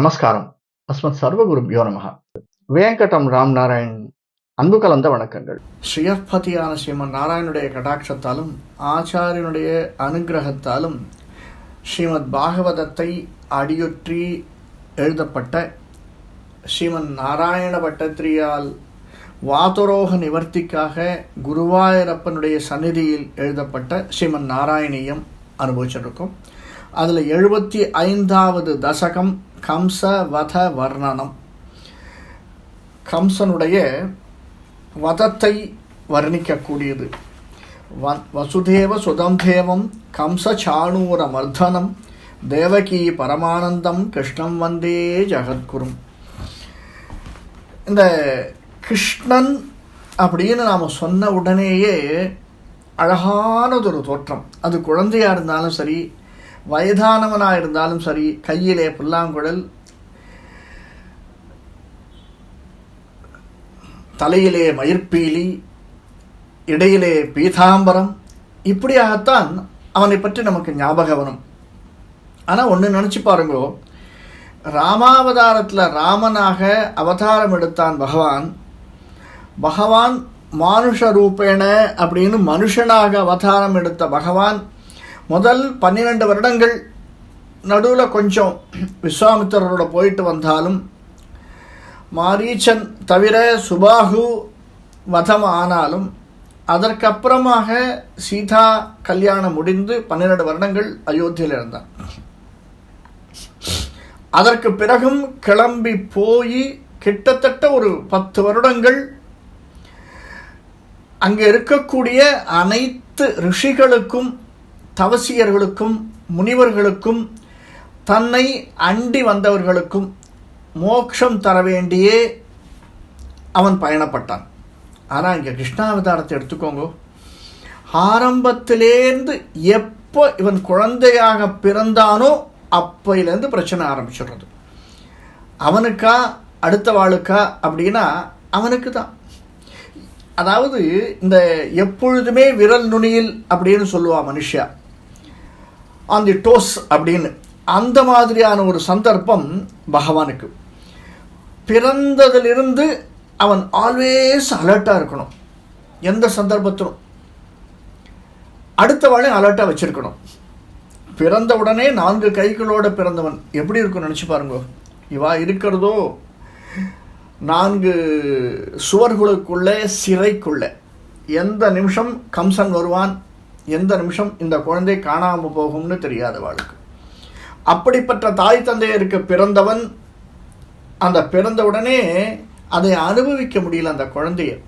நமஸ்காரம். அஸ்மத் சர்வகுரு யோனமகா வேங்கடம் ராம் நாராயண் அன்பு கலந்த வணக்கங்கள். ஸ்ரீயப்பதியான ஸ்ரீமன் நாராயணுடைய கடாட்சத்தாலும் ஆச்சாரியனுடைய அனுகிரகத்தாலும் ஸ்ரீமத் பாகவதத்தை அடியொற்றி எழுதப்பட்ட ஸ்ரீமன் நாராயண பட்டத்திரியால் வாதுரோக நிவர்த்திக்காக குருவாயூரப்பனுடைய சந்நிதியில் எழுதப்பட்ட ஸ்ரீமன் நாராயணியம் அனுபவிச்சிருக்கோம். அதில் எழுபத்தி ஐந்தாவது தசகம் கம்ச வத வர்ணனம். கம்சனுடைய வதத்தை வர்ணிக்கக்கூடியது. வ- வசுதேவ சுதம் தேவம் கம்ச சாணூர மர்தனம் தேவகி பரமானந்தம் கிருஷ்ணம் வந்தே ஜெகத்குரும். இந்த கிருஷ்ணன் அப்படின்னு நாம் சொன்ன உடனேயே அழகானதொரு தோற்றம். அது குழந்தையாக இருந்தாலும் சரி வயதானவனாக இருந்தாலும் சரி கையிலே புல்லாங்குழல் தலையிலே மயிர்பீலி இடையிலே பீதாம்பரம் இப்படியாகத்தான் அவனை பற்றி நமக்கு ஞாபகம் வரும். ஆனால் ஒன்று நினச்சி பாருங்கோ. ராமாவதாரத்தில் ராமனாக அவதாரம் எடுத்தான் பகவான். பகவான் மானுஷ ரூபேண அப்படின்னு மனுஷனாக அவதாரம் எடுத்த பகவான் முதல் பன்னிரெண்டு வருடங்கள் நடுவில் கொஞ்சம் விஸ்வாமித்திரரோட போயிட்டு வந்தாலும் மாரீச்சன் தவிர சுபாகு வதம் ஆனாலும் அதற்கப்புறமாக சீதா கல்யாணம் முடிந்து பன்னிரெண்டு வருடங்கள் அயோத்தியில் இருந்தான் அதற்கு பிறகும் கிளம்பி போய் கிட்டத்தட்ட ஒரு பத்து வருடங்கள் அங்கே இருக்கக்கூடிய அனைத்து ரிஷிகளுக்கும் தவசியர்களுக்கும் முனிவர்களுக்கும் தன்னை அண்டி வந்தவர்களுக்கும் மோட்சம் தர வேண்டியே அவன் பயணப்பட்டான். ஆனால் இங்கே கிருஷ்ணாவதாரத்தை எடுத்துக்கோங்க. ஆரம்பத்திலேருந்து எப்போ இவன் குழந்தையாக பிறந்தானோ அப்பையிலேருந்து பிரச்சனை ஆரம்பிச்சிடுறது. அவனுக்கா அடுத்த வாளுக்கா அப்படின்னா அவனுக்கு தான் அதாவது இந்த எப்பொழுதுமே விரல் நுனியில் அப்படின்னு சொல்லுவான் மனுஷா ஆன் தி டோஸ் அப்படின்னு அந்த மாதிரியான ஒரு சந்தர்ப்பம் பகவானுக்கு. பிறந்ததிலிருந்து அவன் ஆல்வேஸ் அலர்ட்டாக இருக்கணும். எந்த சந்தர்ப்பத்திலும். அடுத்த வாழையும் அலர்ட்டாக வச்சுருக்கணும். பிறந்த உடனே நான்கு கைகளோடு பிறந்தவன் எப்படி இருக்கும் நினச்சி பாருங்க. இவா இருக்கிறதோ நான்கு சுவர்களுக்குள்ளே சிறைக்குள்ளே. எந்த நிமிஷம் கம்சன் வருவான்? எந்த நிமிஷம் இந்த குழந்தை காணாமல் போகும்னு தெரியாத வாழ்க்கை. அப்படிப்பட்ட தாய் தந்தையருக்கு பிறந்தவன் அந்த பிறந்த உடனே அதை அனுபவிக்க முடியல அந்த குழந்தைய.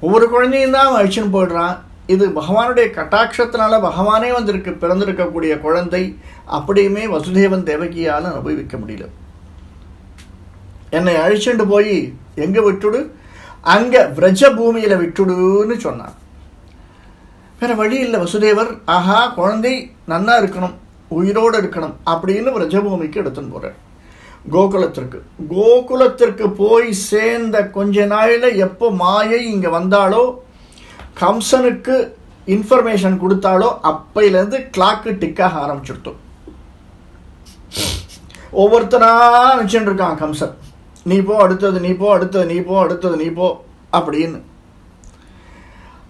ஒவ்வொரு குழந்தையும் தான் அவன் அழிச்சுன்னு போயிடுறான். இது பகவானுடைய கட்டாட்சத்தினால பகவானே வந்திருக்கு பிறந்திருக்கக்கூடிய குழந்தை. அப்படியுமே வசுதேவன் தேவகியால் அனுபவிக்க முடியல. என்னை அழிச்சுண்டு போய் எங்க விட்டுடு? அங்க விரஜ பூமியில விட்டுடுன்னு சொன்னான். வேற வழி இல்லை வசுதேவர். ஆஹா குழந்தை நன்னா இருக்கணும் உயிரோடு இருக்கணும் அப்படின்னு ரஜபூமிக்கு எடுத்துன்னு போறார். கோகுலத்திற்கு. கோகுலத்திற்கு போய் சேர்ந்த கொஞ்ச நாளில் எப்போ மாயை இங்கே வந்தாலோ கம்சனுக்கு இன்ஃபர்மேஷன் கொடுத்தாலோ அப்பையிலேருந்து கிளாக்கு டிக்காக ஆரம்பிச்சுடுத்தோம் ஒவ்வொருத்தராக நினச்சிட்டு இருக்கான் கம்சன். நீ போ அடுத்தது நீ போ அடுத்தது நீ போ அடுத்தது நீ போ அப்படின்னு.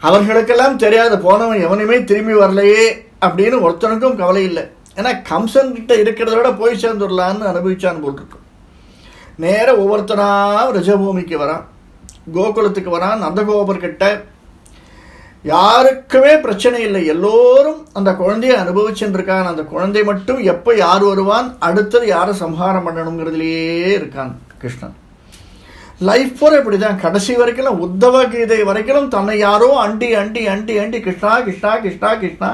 அவர்களுக்கெல்லாம் தெரியாது போனவன் எவனுமே திரும்பி வரலையே அப்படின்னு ஒருத்தனுக்கும் கவலை இல்லை. ஏன்னா கம்சன் கிட்ட இருக்கிறத விட போய் சேர்ந்துடலான்னு அனுபவிச்சான்னு போட்டிருக்கு நேராக ஒவ்வொருத்தனாக ரஜபூமிக்கு வரான் கோகுலத்துக்கு வரான் நந்தகோபர்கிட்ட யாருக்குமே பிரச்சனை இல்லை. எல்லோரும் அந்த குழந்தையை அனுபவிச்சுட்டு இருக்கான் அந்த குழந்தை மட்டும் எப்போ யார் வருவான்? அடுத்தது யாரை சம்ஹாரம் பண்ணணுங்கிறதுலையே இருக்கான் கிருஷ்ணன். லைஃப் பூரா இப்படி தான் கடைசி வரைக்கும் உத்தவ கீதை வரைக்கும் தன்னை யாரோ அண்டி அண்டி அண்டி அண்டி கிருஷ்ணா கிருஷ்ணா கிருஷ்ணா கிருஷ்ணா.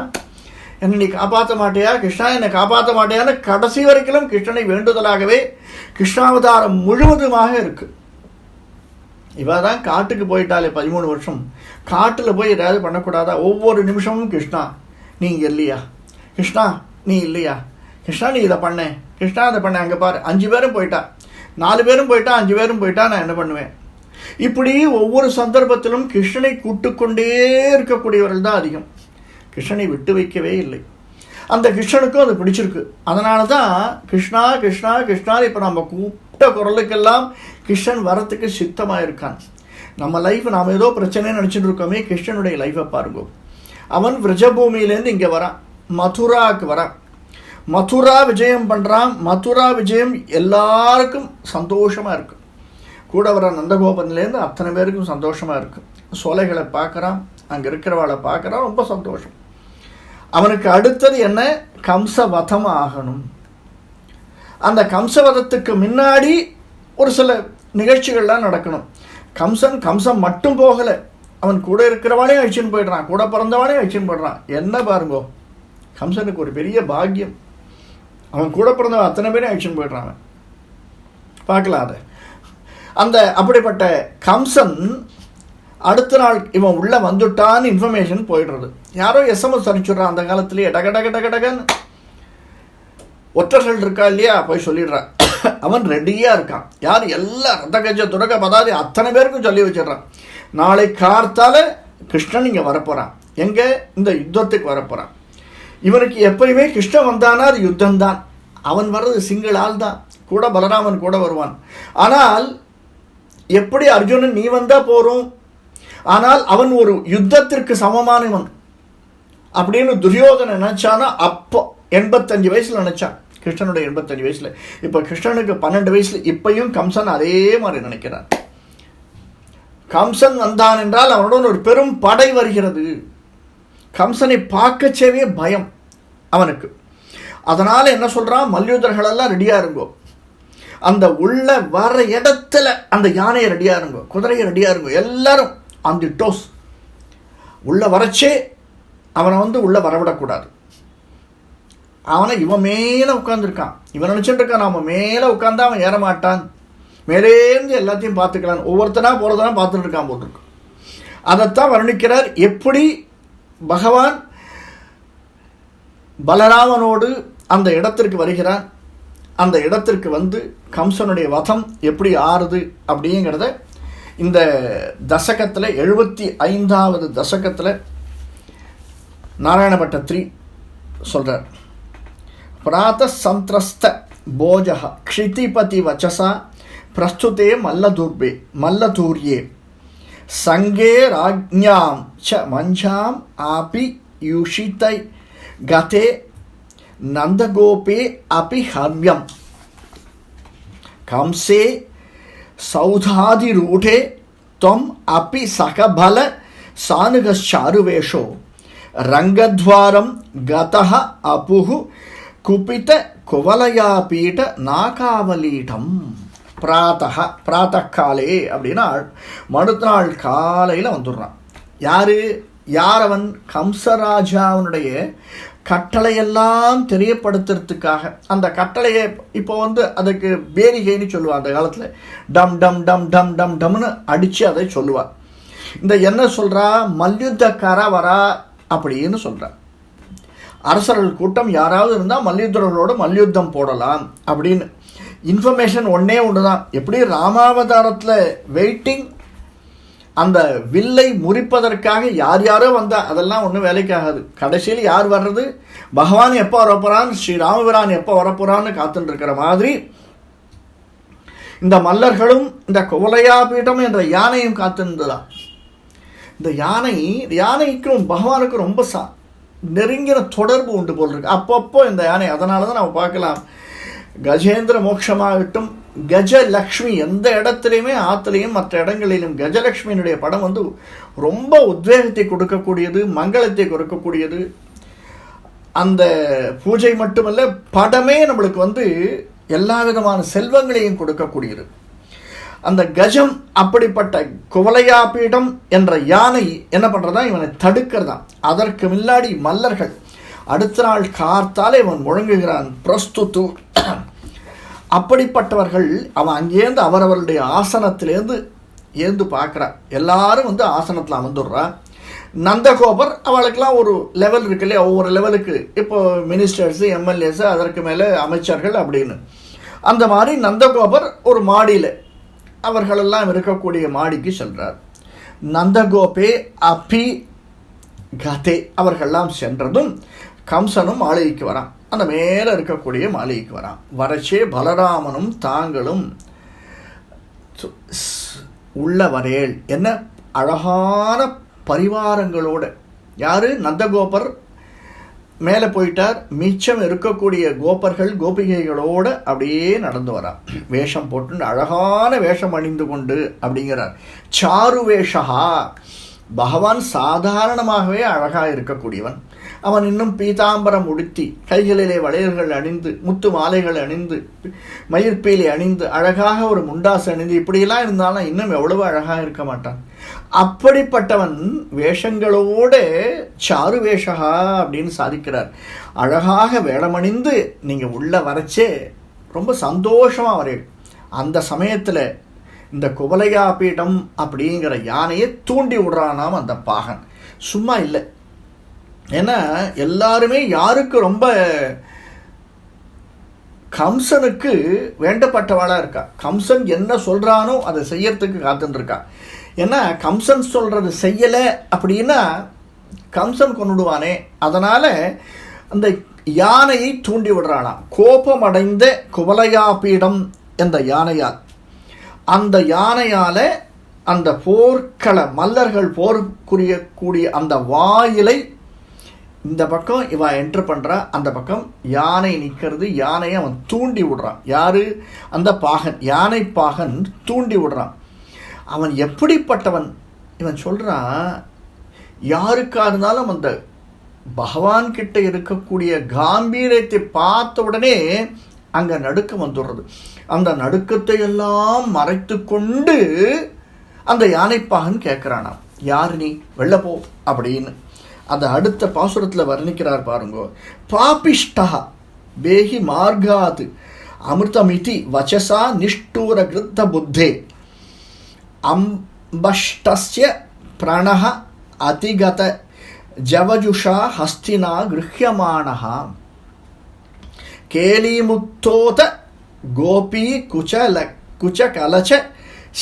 என்னை நீ காப்பாற்ற மாட்டியா? கிருஷ்ணா என்னை காப்பாற்ற மாட்டியான்னு கடைசி வரைக்கும் கிருஷ்ணனை வேண்டுதலாகவே கிருஷ்ணாவதாரம் முழுவதுமாக இருக்கு. இவ தான் காட்டுக்கு போயிட்டாலே பதிமூணு வருஷம். காட்டில் போய் ஏதாவது பண்ணக்கூடாதா? ஒவ்வொரு நிமிஷமும் கிருஷ்ணா நீ இங்கே இல்லையா? கிருஷ்ணா நீ இல்லையா? கிருஷ்ணா நீ இதை பண்ண. கிருஷ்ணா இதை பண்ண. அங்கே பாரு. அஞ்சு பேரும் போயிட்டா. நாலு பேரும் போயிட்டா அஞ்சு பேரும் போயிட்டா நான் என்ன பண்ணுவேன்? இப்படி ஒவ்வொரு சந்தர்ப்பத்திலும் கிருஷ்ணனை கூட்டுக்கொண்டே இருக்கக்கூடியவர்கள் தான் அதிகம். கிருஷ்ணனை விட்டு வைக்கவே இல்லை. அந்த கிருஷ்ணனுக்கும் அது பிடிச்சிருக்கு. அதனால தான் கிருஷ்ணா கிருஷ்ணா கிருஷ்ணா இப்போ நம்ம கூப்பிட்ட குரலுக்கெல்லாம் கிருஷ்ணன் வரத்துக்கு சித்தமாக இருக்கான் நம்ம லைஃப் நாம் ஏதோ பிரச்சனைன்னு நினச்சிட்டு இருக்கோமே கிருஷ்ணனுடைய லைஃப்பை பாருங்க. அவன் விரஜபூமியிலேருந்து இங்கே வரான். மதுராவுக்கு வரான். மதுரா விஜயம் பண்ணுறான் மதுரா விஜயம் எல்லாருக்கும் சந்தோஷமாக இருக்குது கூட வர நந்தகோபன்லேருந்து அத்தனை பேருக்கும் சந்தோஷமாக இருக்குது சோலைகளை பார்க்குறான் அங்கே இருக்கிறவாளை பார்க்குறான் ரொம்ப சந்தோஷம். அவனுக்கு அடுத்தது என்ன? கம்சவதம் ஆகணும். அந்த கம்சவதத்துக்கு முன்னாடி ஒரு சில நிகழ்ச்சிகள்லாம் நடக்கணும். கம்சன் கம்சம் மட்டும் போகலை. அவன் கூட இருக்கிறவனையும் அழிச்சின்னு போயிடுறான். கூட பிறந்தவனையும் அழிச்சின்னு போயிடுறான். என்ன பாருங்கோ? கம்சனுக்கு ஒரு பெரிய பாக்கியம். அவன் கூட பிறந்தவன் அத்தனை பேரும் அழிச்சுன்னு போயிடுறான் அவன். பார்க்கலாம் அதை. அந்த அப்படிப்பட்ட கம்சன் அடுத்த நாள் இவன் உள்ளே வந்துட்டான்னு இன்ஃபர்மேஷன் போயிடுறது. யாரோ எஸ்எம்எஸ் அனுப்பிச்சுட்றான் அந்த காலத்துலேயே. டக டக டக டகன்னு. ஒற்றர்கள் இருக்கா இல்லையா? போய் சொல்லிடுறான். அவன் ரெடியாக இருக்கான். யார்? எல்லா ரத்த கஜ துரக பதாதி அத்தனை பேருக்கும் சொல்லி வச்சிடுறான். நாளை கார்த்தால கிருஷ்ணன் இங்கே வரப்போகிறான் எங்கே? இந்த யுத்தத்துக்கு வரப்போகிறான் இவனுக்கு எப்பயுமே கிருஷ்ணன் வந்தானா அது யுத்தம் தான் அவன் வர்றது சிங்கிள் ஆள் தான் கூட பலராமன் கூட வருவான். ஆனால் எப்படி அர்ஜுனன் நீ வந்தால் போகிறோம் ஆனால் அவன் ஒரு யுத்தத்திற்கு சமமானவன் அப்படின்னு துரியோதனை நினச்சானா அப்போ எண்பத்தஞ்சு வயசில் நினச்சான். கிருஷ்ணனுடைய எண்பத்தஞ்சு வயசில். இப்போ கிருஷ்ணனுக்கு பன்னெண்டு வயசில் இப்பயும் கம்சன் அதே மாதிரி நினைக்கிறான். கம்சன் வந்தான் என்றால் அவனுடன் ஒரு பெரும் படை வருகிறது. கம்சனை பார்க்கச்சேவே பயம் அவனுக்கு. அதனால் என்ன சொல்கிறான் மல்யுதர்களெல்லாம் ரெடியாக இருங்கோ. அந்த உள்ள வர இடத்துல அந்த யானையை ரெடியாக இருங்கோ. குதிரையை ரெடியாக இருங்கோ. எல்லாரும் அந்த டோஸ் உள்ளே வரச்சே அவனை வந்து உள்ளே வரவிடக்கூடாது. அவனை இவன் மேலே உட்காந்துருக்கான் இவன் நினச்சிட்டு இருக்கான் நாம மேலே உட்காந்து அவன் ஏறமாட்டான் மேலேருந்து எல்லாத்தையும் பார்த்துக்கலாம். ஒவ்வொருத்தனா போகிறதெல்லாம் பார்த்துட்டு இருக்கான் போட்டிருக்கான் அதைத்தான் வர்ணிக்கிறார். எப்படி பகவான் பலராமனோடு அந்த இடத்திற்கு வருகிறான் அந்த இடத்திற்கு வந்து கம்சனுடைய வதம் எப்படி ஆறுது அப்படிங்கிறத இந்த தசகத்தில் எழுபத்தி ஐந்தாவது தசகத்தில் நாராயண பட்டத்ரி சொல்கிறார் பிராத சந்திரஸ்த போஜக க்ஷிதிபதி வச்சசா பிரஸ்துதே மல்லதூர்பே மல்லதூர்யே. சங்கே ராஜ்ஞாம் ச மஞ்சாம் ஆபி யுஷித்தை கதே நந்தகோபே அபி ஹவ்யம் கம்சே சௌதாதிரூடே त्वम् अपि सकबलसानुगश्चारुवेषो रङ्गद्वारं गतः अपुः कुपितकुवलयापीठनाकावलीटम् குவலயாபீட பிராத்த பிராத்தக பிராத்தக்காலே அப்படின்னா மறுத்த நாள் காலையில் வந்துடுறான். யார்? அவன் கம்சராஜாவினுடைய கட்டளையெல்லாம் தெரியப்படுத்துறதுக்காக. அந்த கட்டளையை இப்போ வந்து அதுக்கு பேரிகைன்னு சொல்லுவாள் அந்த காலத்தில். டம் டம் டம் டம் டம் டம்னு அடித்து அதை சொல்லுவாள் இந்த என்ன சொல்கிறா மல்யுத்தக்காரா வரா அப்படின்னு சொல்கிறா அரசர்கள் கூட்டம் யாராவது இருந்தால் மல்யுத்தர்களோட மல்யுத்தம் போடலாம் அப்படின்னு. இன்ஃபர்மேஷன் ஒன்றே ஒன்று தான் எப்படி ராமாவதாரத்தில் வெயிட்டிங் அந்த வில்லை முறிப்பதற்காக யார் யாரோ வந்தா அதெல்லாம் ஒன்றும் வேலைக்காகாது கடைசியில் யார் வர்றது? பகவான் எப்போ வரப்போகிறான் ஸ்ரீ ராமபிரான் எப்போ வரப்போறான்னு காத்துட்டு இருக்கிற மாதிரி இந்த மல்லர்களும் இந்த குவலையாபீடம் என்ற யானையும் காத்திருந்ததா? இந்த யானை யானைக்கும் பகவானுக்கும் ரொம்ப சா நெருங்கின தொடர்பு உண்டு போல் இருக்கு. அப்பப்போ இந்த யானை அதனால தான் நம்ம பார்க்கலாம். கஜேந்திர மோட்சமாகட்டும் கஜலக்ஷ்மி எந்த இடத்துலையுமே ஆற்றுலையும் மற்ற இடங்களிலும் கஜலக்ஷ்மியினுடைய படம் வந்து ரொம்ப உத்வேகத்தை கொடுக்கக்கூடியது மங்களத்தை கொடுக்கக்கூடியது. அந்த பூஜை மட்டுமல்ல படமே நம்மளுக்கு வந்து எல்லா விதமான செல்வங்களையும் கொடுக்கக்கூடியது. அந்த கஜம் அப்படிப்பட்ட குவலையாபீடம் என்ற யானை என்ன பண்ணுறதா இவனை தடுக்கிறதான். அதற்கு முன்னாடி மல்லர்கள் அடுத்த நாள் கார்த்தாலே இவன் முழங்குகிறான் பிரஸ்துத்து. அப்படிப்பட்டவர்கள் அவன் அங்கேருந்து அவரவருடைய ஆசனத்திலேருந்து ஏந்து பார்க்குறான் எல்லாரும் வந்து ஆசனத்தில் அமர்ந்துடுறா. நந்தகோபர் அவளுக்கெல்லாம் ஒரு லெவல் இருக்கு இல்லையா? ஒவ்வொரு லெவலுக்கு இப்போ மினிஸ்டர்ஸு எம்எல்ஏஸு அதற்கு மேலே அமைச்சர்கள் அப்படின்னு. அந்த மாதிரி நந்தகோபர் ஒரு மாடியில் அவர்களெல்லாம் இருக்கக்கூடிய மாடிக்கு சென்றார் நந்தகோபே அபி கதே அவர்கள்லாம் சென்றதும் கம்சனும் மாளிகைக்கு வரான். அந்த மேலே இருக்கக்கூடிய மாளிகைக்கு வரான். வரச்சே பலராமனும் தாங்களும் சு- உள்ள வரையல். என்ன? அழகான பரிவாரங்களோட. யார்? நந்தகோபர். மேலே போயிட்டார். மிச்சம் இருக்கக்கூடிய கோபர்கள் கோபிகைகளோட அப்படியே நடந்து வரார் வேஷம் போட்டு அழகான வேஷம் அணிந்து கொண்டு அப்படிங்கிறார். சாரு வேஷகா பகவான் சாதாரணமாகவே அழகாக இருக்கக்கூடியவன். அவன் இன்னும் பீதாம்பரம் உடுத்தி கைகளிலே வளையல்கள் அணிந்து முத்து மாலைகள் அணிந்து மயிர்பீலி அணிந்து அழகாக ஒரு முண்டாசு அணிந்து இப்படியெல்லாம் இருந்தாலும் இன்னும் எவ்வளவு அழகாக இருக்க மாட்டான். அப்படிப்பட்டவன் வேஷங்களோட சாரு வேஷகா அப்படின்னு சாதிக்கிறார். அழகாக வேடமணிந்து நீங்கள் உள்ள வரச்சே ரொம்ப சந்தோஷமாக வரேன் அந்த சமயத்தில் இந்த குவலையா பீடம் அப்படிங்கிற யானையை தூண்டி விடுறானாம் அந்த பாகன். சும்மா இல்லை. ஏன்னா எல்லாருமே யாருக்கு ரொம்ப கம்சனுக்கு வேண்டப்பட்டவளாக இருக்கா? கம்சன் என்ன சொல்கிறானோ அதை செய்யறதுக்கு காத்துன்னு ஏன்னா கம்சன் சொல்கிறது செய்யலை அப்படின்னா கம்சன் கொண்டுடுவானே அதனால் அந்த யானையை தூண்டி விடுறானாம். கோபமடைந்த குவலையா பீடம் என்ற யானையால். அந்த யானையால் அந்த போர்க்கள மல்லர்கள் போர்க்குரிய கூடிய அந்த வாயிலை இந்த பக்கம் இவன் என்ட்ரு பண்ணுறா அந்த பக்கம் யானை நிற்கிறது யானையை அவன் தூண்டி விடுறான். யார்? அந்த பாகன். யானை பாகன் தூண்டி விடுறான். அவன் எப்படிப்பட்டவன்? இவன் சொல்கிறான் யாருக்கா இருந்தாலும் அந்த பகவான் கிட்ட இருக்கக்கூடிய காம்பீரியத்தை பார்த்த உடனே அங்கே நடுக்கம் வந்துடுறது. அந்த நடுக்கத்தை எல்லாம் மறைத்து கொண்டு அந்த யானைப்பாகன் கேட்குறானாம். யார் நீ? வெளில போ அப்படின்னு. அந்த அடுத்த பாசுரத்தில் வர்ணிக்கிறார் பாருங்கோ. பாபிஷ்டா பேகி மார்காத் அமிர்தமிதி வச்சசா நிஷ்டூர கிருத்த புத்தே. அம்பஷ்டஸ்ய பிரணः அதிகத ஜவஜுஷா ஹஸ்தினா கிருஹ்யமானः கேலிமுத்தோத கோபி குச்சல குச்ச குச்சகலச்ச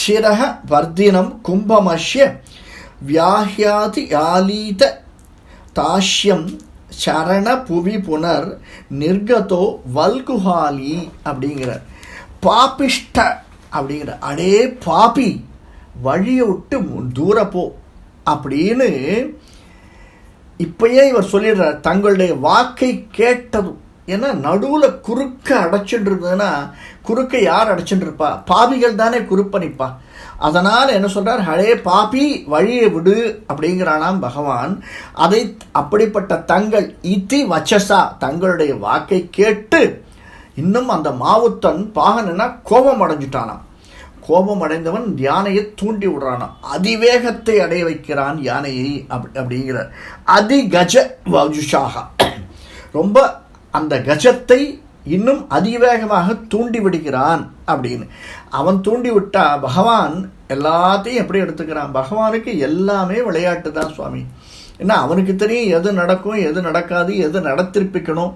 சிரக வர்தினம் கும்பமஷ்ய வியாஹ்யாதி யாலீத தாஷ்யம் சரண புவி புனர் நிர்கதோ வல்குஹாலி அப்படிங்கிறார். பாபிஷ்ட அப்படிங்கிற அடே பாபி வழியை விட்டு தூரப்போ அப்படின்னு இப்பயே இவர் சொல்லிடுறார். தங்களுடைய வாக்கை கேட்டதும் ஏன்னா நடுவில் குறுக்க அடைச்சுட்டு இருந்ததுன்னா குறுக்க யார் அடைச்சுட்டு இருப்பா பாவிகள் தானே குறுப்பணிப்பா. அதனால் என்ன சொல்கிறார் ஹழே பாபி வழியை விடு அப்படிங்கிறானாம் பகவான். அதை அப்படிப்பட்ட தங்கள் இத்தி வச்சசா தங்களுடைய வாக்கை கேட்டு இன்னும் அந்த மாவுத்தன் பாகனா கோபம் அடைஞ்சிட்டானாம். கோபம் அடைந்தவன் யானையை தூண்டி விடுறானாம். அதிவேகத்தை அடைய வைக்கிறான் யானையை அப்படி அப்படிங்கிறார். அதிகஜ வஜுஷாக. ரொம்ப அந்த கஜத்தை இன்னும் அதிவேகமாக தூண்டி விடுகிறான் அப்படின்னு. அவன் தூண்டி விட்டா பகவான் எல்லாத்தையும் எப்படி எடுத்துக்கிறான்? பகவானுக்கு எல்லாமே விளையாட்டு தான் சுவாமி. ஏன்னா அவனுக்கு தெரியும் எது நடக்கும் எது நடக்காது எது நடத்திருப்பிக்கணும்.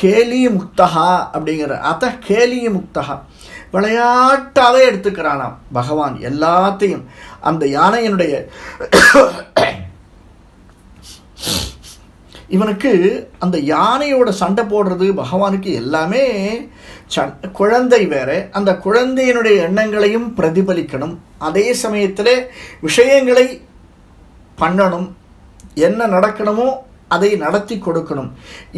கேலி முக்தகா அப்படிங்கிற அத கேலி முக்தகா விளையாட்டாகவே எடுத்துக்கிறானாம் பகவான் எல்லாத்தையும். அந்த யானையினுடைய இவனுக்கு அந்த யானையோட சண்டை போடுறது பகவானுக்கு எல்லாமே ச குழந்தை வேற. அந்த குழந்தையினுடைய எண்ணங்களையும் பிரதிபலிக்கணும். அதே சமயத்தில் விஷயங்களை பண்ணணும். என்ன நடக்கணுமோ அதை நடத்தி கொடுக்கணும்.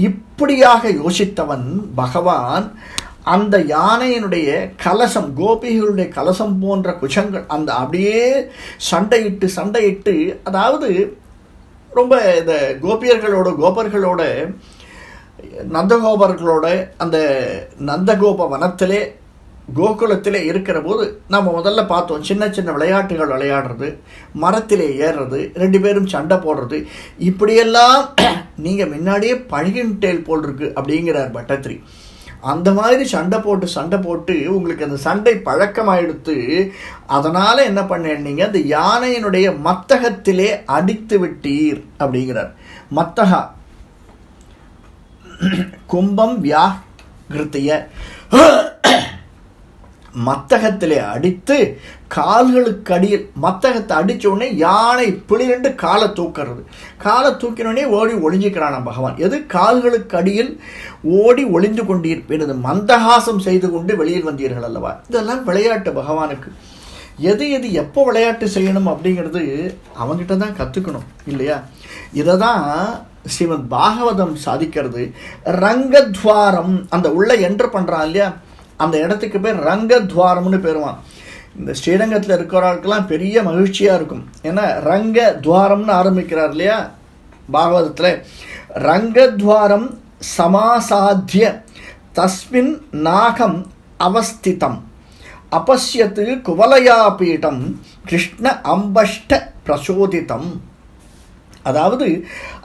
இப்படியாக யோசித்தவன் பகவான் அந்த யானையினுடைய கலசம் கோபிகளுடைய கலசம் போன்ற குஷங்கள் அந்த அப்படியே சண்டையிட்டு சண்டையிட்டு அதாவது ரொம்ப இந்த கோபியர்களோட கோபர்களோட நந்தகோபர்களோட அந்த நந்தகோப வனத்திலே கோகுலத்திலே இருக்கிற போது நம்ம முதல்ல பார்த்தோம் சின்ன சின்ன விளையாட்டுகள் விளையாடுறது மரத்திலே ஏறுறது ரெண்டு பேரும் சண்டை போடுறது. இப்படியெல்லாம் நீங்கள் முன்னாடியே பழகின்டேல் போல் இருக்கு அப்படிங்கிறார் பட்டத்ரி. அந்த மாதிரி சண்டை போட்டு சண்டை போட்டு உங்களுக்கு அந்த சண்டை பழக்கமாயிடுத்து அதனால் என்ன பண்ணேன் அந்த யானையினுடைய மத்தகத்திலே அடித்து விட்டீர் அப்படிங்கிறார். மத்தகா. கும்பம் வியாகிருத்திய. மத்தகத்திலே அடித்து கால்களுக்கு அடியில் மத்தகத்தை அடித்த உடனே யானை பிளிரண்டு காலை தூக்கிறது. காலை தூக்கினோடனே ஓடி ஒளிஞ்சிக்கிறான் பகவான். எது? கால்களுக்கு அடியில் ஓடி ஒளிந்து கொண்டிருப்பேன் இது மந்தகாசம் செய்து கொண்டு வெளியில் வந்தீர்கள் அல்லவா? இதெல்லாம் விளையாட்டு பகவானுக்கு. எது எது எப்போ விளையாட்டு செய்யணும் அப்படிங்கிறது அவங்ககிட்ட தான் கற்றுக்கணும் இல்லையா? இதை தான் ஸ்ரீமத் பாகவதம் சாதிக்கிறது. ரங்கத்வாரம் அந்த உள்ள என்ட்ரு பண்ணுறான் இல்லையா? அந்த இடத்துக்கு பேர் ரங்கத்வாரம்னு பேருவான். இந்த ஸ்ரீரங்கத்தில் இருக்கிறவர்களுக்கெல்லாம் பெரிய மகிழ்ச்சியாக இருக்கும். ஏன்னா ரங்க துவாரம்னு ஆரம்பிக்கிறார் இல்லையா? பாகவதத்தில். ரங்கத்வாரம் சமாசாத்திய தஸ்மின் நாகம் அவஸ்திதம் அபஷ்யத்து குவலயாபீடம் கிருஷ்ண அம்பஷ்ட பிரசோதிதம். அதாவது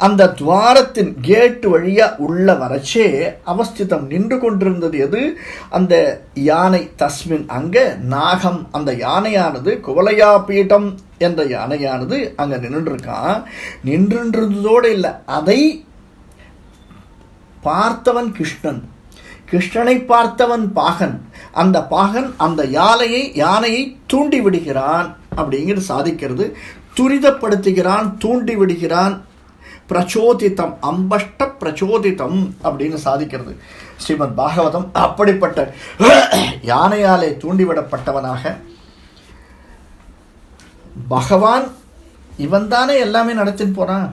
அந்த துவாரத்தின் கேட்டு வழியாக உள்ள வரச்சே அவஸ்திதம் நின்று கொண்டிருந்தது எது? அந்த யானை தஸ்மின் அங்கே நாகம் அந்த யானையானது குவலையா பீட்டம் என்ற யானையானது அங்கே நின்றுருக்கான். நின்றுன்றதோடு இல்லை அதை பார்த்தவன் கிருஷ்ணன். கிருஷ்ணனை பார்த்தவன் பாகன். அந்த பாகன் அந்த யானையை யானையை தூண்டி விடுகிறான் அப்படிங்கிறது சாதிக்கிறது. துரிதப்படுத்துகிறான் தூண்டி விடுகிறான் பிரச்சோதித்தம் அம்பஷ்ட பிரச்சோதித்தம் அப்படின்னு சாதிக்கிறது. ஸ்ரீமத் பாகவதம் அப்படிப்பட்ட யானையாலே தூண்டிவிடப்பட்டவனாக பகவான் இவன் தானே எல்லாமே நடத்தின்னு போகிறான்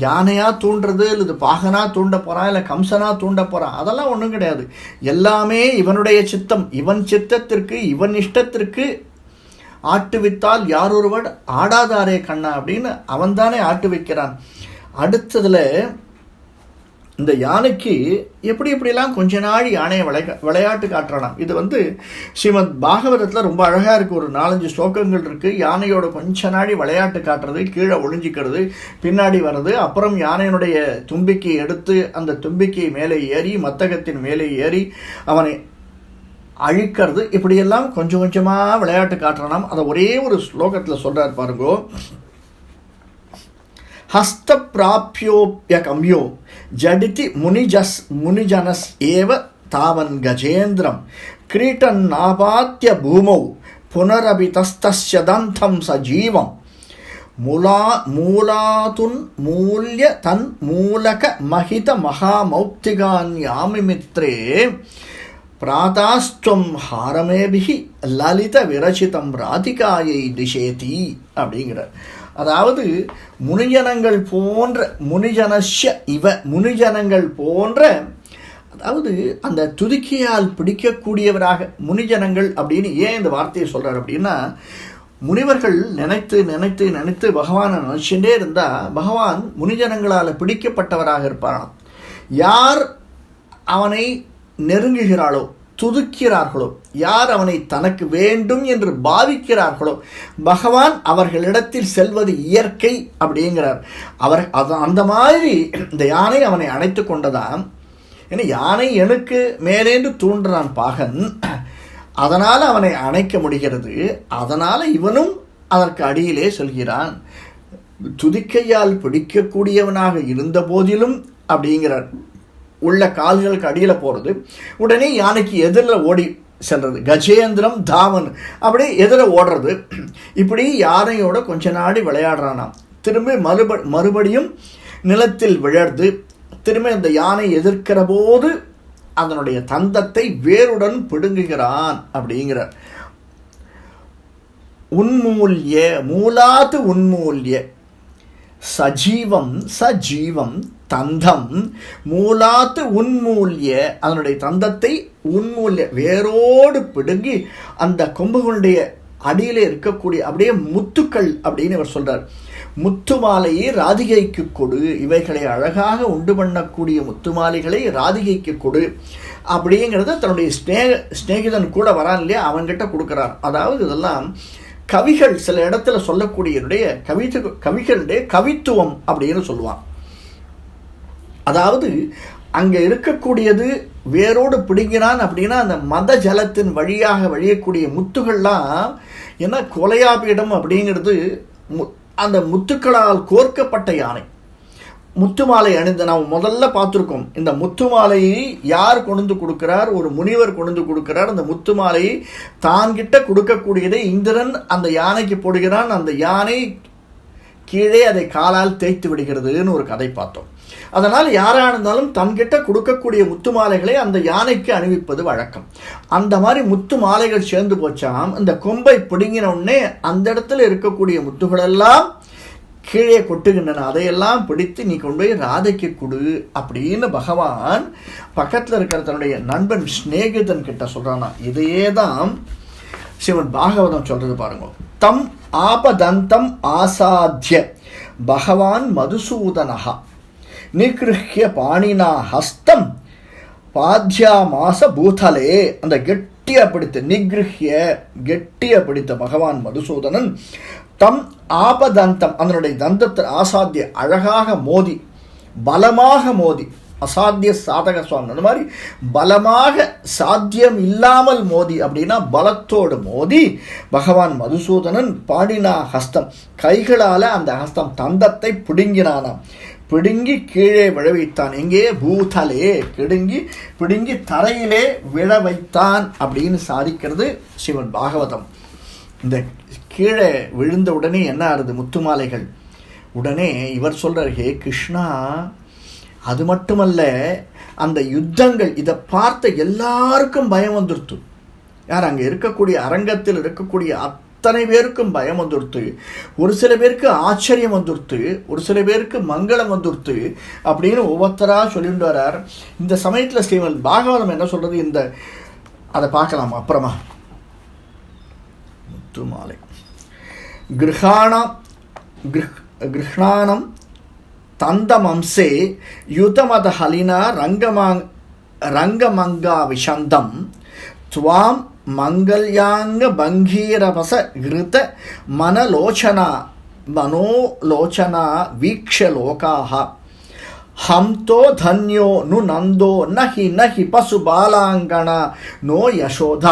யானையாக தூண்டுறது இல்லை பாகனா தூண்ட போகிறான் இல்லை கம்சனாக தூண்ட போகிறான் அதெல்லாம் ஒன்றும் கிடையாது. எல்லாமே இவனுடைய சித்தம். இவன் சித்தத்திற்கு இவன் இஷ்டத்திற்கு ஆட்டுவித்தால் யார் ஒருவன் ஆடாதாரே கண்ணா அப்படின்னு அவன்தானே ஆட்டு வைக்கிறான். அடுத்ததில் இந்த யானைக்கு எப்படி எப்படிலாம் கொஞ்ச நாள் யானையை விளையா விளையாட்டு காட்டுறானாம். இது வந்து ஸ்ரீமத் பாகவதத்தில் ரொம்ப அழகாக இருக்குது ஒரு நாலஞ்சு ஸ்லோகங்கள் இருக்குது யானையோட கொஞ்ச நாடி விளையாட்டு காட்டுறது கீழே ஒளிஞ்சிக்கிறது பின்னாடி வர்றது அப்புறம் யானையினுடைய தும்பிக்கை எடுத்து அந்த தும்பிக்கை மேலே ஏறி மத்தகத்தின் மேலே ஏறி அவனை அழிக்கிறது. இப்படியெல்லாம் கொஞ்சம் கொஞ்சமாக விளையாட்டு காட்டுறானாம் அதை ஒரே ஒரு ஸ்லோகத்தில் சொல்கிறார் பாருங்கோ. ஹஸ்த பிராபியோப்பிய கம்யோ ஜடிதி முனிஜஸ் முனிஜனஸ் ஏவ தாவன் கஜேந்திரம் கிரீட்டன் நாபாத்திய பூமௌ புனரபி தஸ்தஸ்ய தந்தம் சஜீவம் மூலா மூலாதுன் மூல்ய தன் மூலக மகித மகாமௌக்திகான்யாமிமித்ரே பிராதாஸ்துவம் ஹாரமேபிகி லலித விரச்சிதம் ராதிகாயை திசேதி அப்படிங்கிறார். அதாவது முனிஜனங்கள் போன்ற முனிஜனஷ்ய இவ முனிஜனங்கள் போன்ற அதாவது அந்த துதிக்கையால் பிடிக்கக்கூடியவராக முனிஜனங்கள் அப்படின்னு ஏன் இந்த வார்த்தையை சொல்கிறார் அப்படின்னா முனிவர்கள் நினைத்து நினைத்து நினைத்து பகவானை நினச்சிட்டே இருந்தால் பகவான் முனிஜனங்களால் பிடிக்கப்பட்டவராக இருப்பாராம். யார் அவனை நெருங்குகிறாளோ? துதுக்கிறார்களோ? யார் அவனை தனக்கு வேண்டும் என்று பாவிக்கிறார்களோ? பகவான் அவர்களிடத்தில் செல்வது இயற்கை அப்படிங்கிறார். அவர் அது அந்த மாதிரி இந்த யானை அவனை அணைத்து கொண்டதான் ஏன்னா யானை எனக்கு மேலேந்து தூண்டுறான் பாகன். அதனால் அவனை அணைக்க முடிகிறது. அதனால் இவனும் அதற்கு அடியிலே செல்கிறான். துதிக்கையால் பிடிக்கக்கூடியவனாக இருந்த போதிலும் அப்படிங்கிறார். உள்ள கால்களுக்கு அடியில் போகிறது உடனே யானைக்கு எதிரில் ஓடி செல்றது கஜேந்திரம் தாவன் அப்படி எதிர ஓடுறது. இப்படி யானையோட கொஞ்ச நாடி விளையாடுறானாம். திரும்பி மறுப மறுபடியும் நிலத்தில் விழர்ந்து திரும்ப இந்த யானை எதிர்க்கிற போது அதனுடைய தந்தத்தை வேருடன் பிடுங்குகிறான் அப்படிங்கிறார். உன்மூல்ய மூலாத்து உன்மூல்ய சஜீவம் சஜீவம் தந்தம் மூலாத்து உன்மூல்ய அதனுடைய தந்தத்தை உன்மூல்ய வேரோடு பிடுங்கி அந்த கொம்புகளுடைய அடியிலே இருக்கக்கூடிய அப்படியே முத்துக்கள் அப்படின்னு இவர் சொல்றார். முத்து மாலையை ராதிகைக்கு கொடு இவைகளை அழகாக உண்டு பண்ணக்கூடிய முத்து மாலைகளை ராதிகைக்கு கொடு அப்படிங்கிறத தன்னுடைய ஸ்நேக ஸ்நேகிதன் கூட வரான் இல்லையா? அவன்கிட்ட கொடுக்குறார். அதாவது இதெல்லாம் கவிகள் சில இடத்துல சொல்லக்கூடியனுடைய கவித்து கவிகளுடைய கவித்துவம் அப்படின்னு சொல்லுவான். அதாவது அங்கே இருக்கக்கூடியது வேரோடு பிடுங்கினான் அப்படின்னா அந்த மத ஜலத்தின் வழியாக வழியக்கூடிய முத்துகள்லாம் ஏன்னா கொலையாபீடம் அப்படிங்கிறது அந்த முத்துக்களால் கோர்க்கப்பட்ட யானை. முத்து மாலை அணிந்த நாம் முதல்ல பார்த்துருக்கோம் இந்த முத்து மாலையை யார் கொண்டு கொடுக்கிறார்? ஒரு முனிவர் கொண்டு கொடுக்கிறார். அந்த முத்து மாலையை தான்கிட்ட கொடுக்கக்கூடியதை இந்திரன் அந்த யானைக்கு போடுகிறான். அந்த யானை கீழே அதை காலால் தேய்த்து விடுகிறதுன்னு ஒரு கதை பார்த்தோம். அதனால் யாராக இருந்தாலும் தன்கிட்ட கொடுக்கக்கூடிய முத்து மாலைகளை அந்த யானைக்கு அணிவிப்பது வழக்கம். அந்த மாதிரி முத்து மாலைகள் சேர்ந்து போச்சாம் இந்த கொம்பை பிடுங்கின உடனே அந்த இடத்துல இருக்கக்கூடிய முத்துகளெல்லாம் கீழே கொட்டுகின்றன. அதையெல்லாம் பிடித்து நீ கொண்டு போய் ராதைக்கு கொடு அப்படின்னு பகவான் பக்கத்தில் இருக்கிற தன்னுடைய நண்பன் ஸ்நேகிதன் கிட்ட சொல்கிறானா இதையே தான் சிவன் பாகவதம் சொல்கிறது பாருங்க. தம் ஆபதந்தம் ஆசாத்திய பகவான் மதுசூதனகா நிகிருஹிய பாணினா ஹஸ்தம் பாத்யாமாச பூதலே அந்த கெட்டிய பிடித்த நிகிருஹிய கெட்டிய பிடித்த பகவான் மதுசூதனன் தம் ஆபதந்தம் அதனுடைய தந்தத்தை ஆசாத்திய அழகாக மோதி பலமாக மோதி அசாத்திய சாதக சுவாமி அந்த மாதிரி பலமாக சாத்தியம் இல்லாமல் மோதி அப்படின்னா பலத்தோடு மோதி பகவான் மதுசூதனன் பாடினா ஹஸ்தம். கைகளால் அந்த ஹஸ்தம் தந்தத்தை பிடுங்கினானாம். பிடுங்கி கீழே விழ வைத்தான் எங்கே? பூதலே கிடுங்கி பிடுங்கி தரையிலே விழ வைத்தான் அப்படின்னு சாதிக்கிறது சிவன் பாகவதம். இந்த கீழே விழுந்த உடனே என்ன ஆறுது? முத்துமாலைகள் உடனே இவர் சொல்கிறார் ஹே கிருஷ்ணா அது மட்டுமல்ல அந்த யுத்தங்கள் இதை பார்த்த எல்லாருக்கும் பயம் வந்துருத்து. யார் அங்கே இருக்கக்கூடிய அரங்கத்தில் இருக்கக்கூடிய அத்தனை பேருக்கும் பயம் வந்துடுத்து. ஒரு சில பேருக்கு ஆச்சரியம் வந்துடுத்து. ஒரு சில பேருக்கு மங்களம் வந்துடுத்து. அப்படின்னு ஒவ்வொருத்தராக சொல்லிட்டு வரார். இந்த சமயத்தில் ஸ்ரீமன் பாகவதம் என்ன சொல்கிறது இந்த அதை பார்க்கலாம் அப்புறமா. முத்து மாலை. கிரகாணம் கிருஷ்ணானம் தந்தமம்சே யுதமத ஹலினா ரங்கமாங் ரங்கமங்கா விஷந்தம் துவாம் మంగళ్యాంగ భంగీరపస ఘృత మనలోచన మనోలోచన వీక్షలోకా హంతో ధన్యో ను నందో నహి నహి పశు బాలాంగణ నో యశోధ.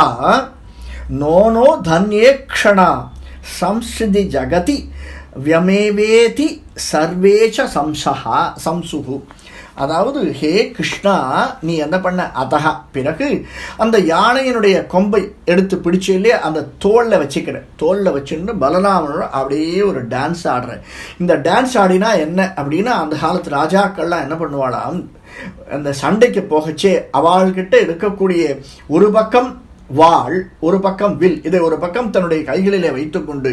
నోనో ధన్యేక్షణ సంస్కృతి జగతి వ్యమేవేతి సర్వే చ సంసహ సంసుహు அதாவது ஹே கிருஷ்ணா நீ என்ன பண்ண? அதஹா பிறகு அந்த யானையினுடைய கொம்பை எடுத்து பிடிச்சு இல்லையா அந்த தோளில் வச்சுக்கிற தோளில் வச்சுன்னு பலராமனோட அப்படியே ஒரு டான்ஸ் ஆடுற இந்த டான்ஸ் ஆடினா என்ன அப்படின்னா அந்த காலத்து ராஜாக்கள்லாம் என்ன பண்ணுவாளாம் அந்த சண்டைக்கு போகச்சே அவள்கிட்ட இருக்கக்கூடிய ஒரு பக்கம் வாள் ஒரு பக்கம் வில் இதை ஒரு பக்கம் தன்னுடைய கைகளிலே வைத்துக்கொண்டு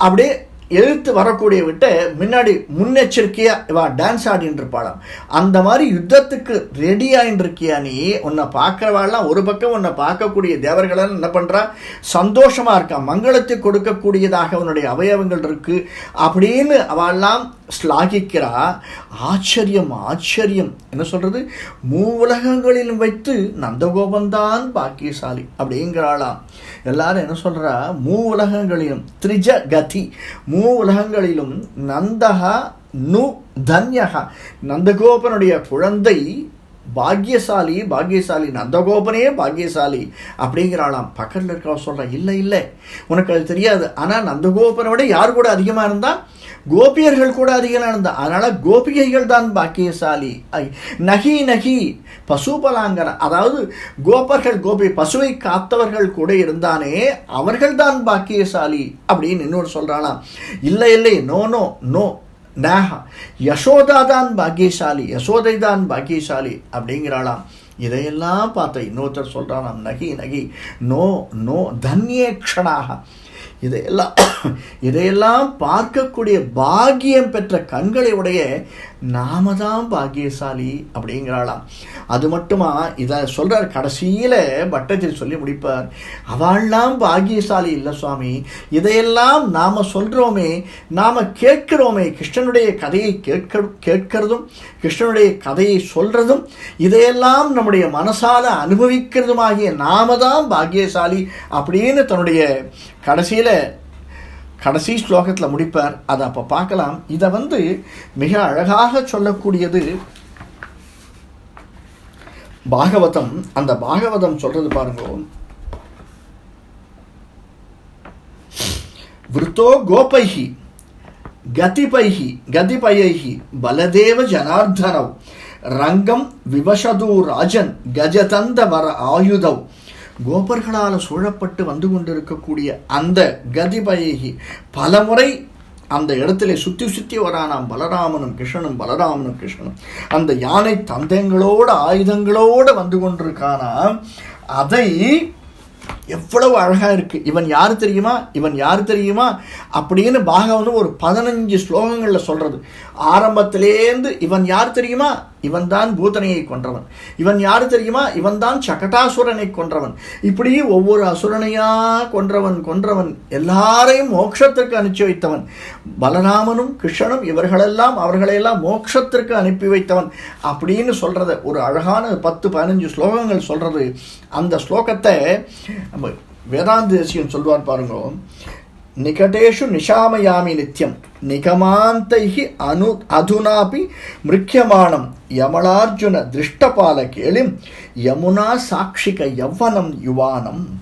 அப்படியே எழுத்து வரக்கூடிய விட்ட முன்னாடி முன்னெச்சரிக்கையா இவா டான்ஸ் ஆடின்னு இருப்பாளாம் அந்த மாதிரி யுத்தத்துக்கு ரெடி ஆயின்னு நீ? உன்னை பார்க்கறவாள்லாம் ஒரு பக்கம் உன்னை பார்க்கக்கூடிய தேவர்களெல்லாம் என்ன பண்ணுறா சந்தோஷமாக இருக்கா? மங்களத்தை கொடுக்கக்கூடியதாக உன்னுடைய அவயவங்கள் இருக்குது அப்படின்னு அவெல்லாம் ஸ்லாகிக்கிறா ஆச்சரியம் ஆச்சரியம். என்ன சொல்கிறது மூவுலகங்களிலும் வைத்து நந்தகோபந்தான் பாக்கியசாலி அப்படிங்கிறாளாம். எல்லாரும் என்ன சொல்கிறா மூ உலகங்களிலும் த்ரிஜ கதி மூ உலகங்களிலும் நந்தகா நு தன்யகா நந்தகோபனுடைய குழந்தை பாக்கியசாலி பாக்கியசாலி நந்தகோபனே பாக்கியசாலி அப்படிங்கிறாளாம். பக்கத்தில் இருக்கிற சொல்கிறேன் இல்லை இல்லை உனக்கு அது தெரியாது. ஆனால் நந்தகோபனை விட யார் கூட அதிகமாக இருந்தால் கோபியர்கள் கூட அதிகமாக இருந்தா அதனால கோபிகைகள் தான் பாக்கியசாலி. நகி நகி பசுபலாங்கன அதாவது கோபர்கள் கோபி பசுவை காத்தவர்கள் கூட இருந்தானே அவர்கள் தான் பாக்கியசாலி அப்படின்னு இன்னொரு சொல்றானாம் இல்லை இல்லை no no no Neha Yashoda தான் பாக்கியசாலி யசோதை தான் பாக்கியசாலி அப்படிங்கிறாளாம். இதையெல்லாம் பார்த்த இன்னொருத்தர் சொல்றானாம் நகி நகி நோ நோ தன்யேக்ஷனாக. இதையெல்லாம் இதையெல்லாம் பார்க்கக்கூடிய பாக்கியம் பெற்ற கண்களை உடைய நாம தான் பாக்கியசாலி அப்படிங்கிறாளாம். அது மட்டுமா இதை சொல்கிறார் கடைசியில் பட்டத்தில் சொல்லி முடிப்பார். அவள்லாம் பாக்கியசாலி இல்லை சுவாமி. இதையெல்லாம் நாம் சொல்கிறோமே நாம் கேட்கிறோமே கிருஷ்ணனுடைய கதையை கேட்க கேட்கிறதும் கிருஷ்ணனுடைய கதையை சொல்கிறதும் இதையெல்லாம் நம்முடைய மனசால் அனுபவிக்கிறதுமாகிய நாம தான் பாக்கியசாலி அப்படின்னு தன்னுடைய கடைசியில் கடைசி ஸ்லோகத்தில் முடிப்பார். அதை அப்போ பார்க்கலாம். இதை வந்து மிக அழகாக சொல்லக்கூடியது பாகவதம். அந்த பாகவதம் சொல்றது பாருங்க. விருத்தோ கோபைஹி கதிபைஹி கதிபயைஹி பலதேவ ஜனார்தனவ் ரங்கம் விவசது ராஜன் கஜதந்த வர ஆயுதவ் கோபர்களால் சூழப்பட்டு வந்து கொண்டிருக்கக்கூடிய அந்த கதிபயகி பலமுறை அந்த இடத்துல சுற்றி சுற்றி வரானாம். பலராமனும் கிருஷ்ணனும் பலராமனும் கிருஷ்ணனும். அந்த யானை தந்தங்களோட ஆயுதங்களோட வந்து கொண்டிருக்கானாம். அதை எவ்வளவு அழகாக இருக்கு. இவன் யார் தெரியுமா? இவன் யார் தெரியுமா? அப்படின்னு பாகவனும் ஒரு பதினஞ்சு ஸ்லோகங்களில் சொல்கிறது ஆரம்பத்திலேருந்து இவன் யார் தெரியுமா? இவன் தான் பூதனையை கொன்றவன். இவன் யார் தெரியுமா? இவன் தான் சகட்டாசுரனை கொன்றவன். இப்படி ஒவ்வொரு அசுரனையா கொன்றவன் கொன்றவன் எல்லாரையும் மோட்சத்திற்கு அனுப்பி வைத்தவன். பலராமனும் கிருஷ்ணனும் இவர்களெல்லாம் அவர்களையெல்லாம் மோட்சத்திற்கு அனுப்பி வைத்தவன். அப்படின்னு சொல்கிறத ஒரு அழகான பத்து பதினஞ்சு ஸ்லோகங்கள் சொல்கிறது அந்த ஸ்லோகத்தை நம்ம வேதாந்தேசியம் சொல்வார் பாருங்க. నికటేషు నిశామయామి నిత్యం. నిగమాంతై అను అధునాపి మృఖ్యమాణం. యమళార్జున దృష్టపాలకేళిం యమునా సాక్షిక యవ్వనం యువానం.